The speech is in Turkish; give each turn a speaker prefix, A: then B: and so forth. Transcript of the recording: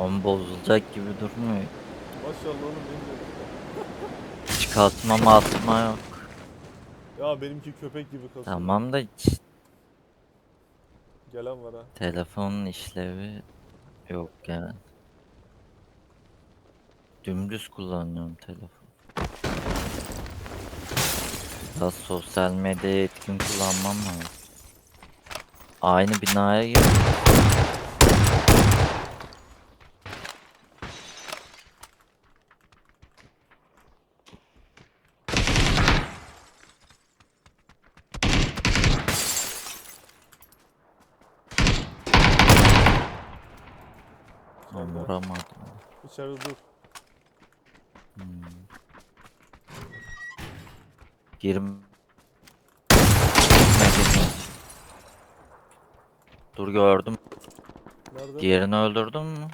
A: Ama bozulacak gibi durmuyor.
B: Maşallah oğlum benim de.
A: Çıkartma matma yok.
B: Ya benimki köpek gibi kasıyor.
A: Tamam da hiç
B: Gelen var ha.
A: telefonun işlevi yok yani. Dümdüz kullanıyorum telefon. Biraz sosyal medyayı etkin kullanmam lazım. Aynı binaya gir.
B: Sen de
A: Vuramadım.
B: İçeride dur.
A: Hmm. Girme. girme. Dur gördüm.
B: Nerede?
A: Diğerini öldürdün mü?